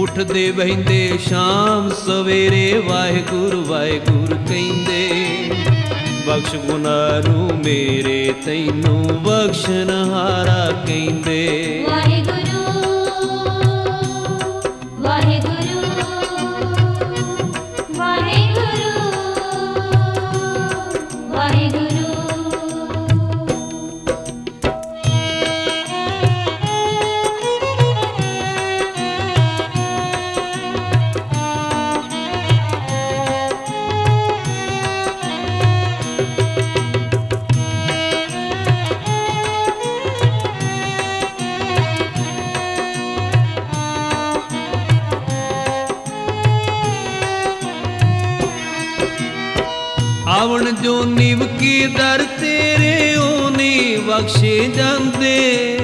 ਉੱਠਦੇ ਬਹਿੰਦੇ ਸ਼ਾਮ ਸਵੇਰੇ ਵਾਹਿਗੁਰੂ ਵਾਹਿਗੁਰੂ ਕਹਿੰਦੇ, ਬਖਸ਼ ਗੁਨਾਹ ਨੂੰ ਮੇਰੇ, ਤੈਨੂੰ ਬਖਸ਼ਣਹਾਰਾ ਕਹਿੰਦੇ। ਵਾਹਿਗੁਰੂ ਵਾਹਿਗੁਰੂ ਵਾਹਿਗੁਰੂ ਵਾਹਿਗੁਰੂ ਆਵਣ ਜੋ ਨਿਵ ਕੀ ਦਰ ਤੇਰੇ ਉਹ ਨਹੀਂ ਬਖਸ਼ੇ ਜਾਂਦੇ।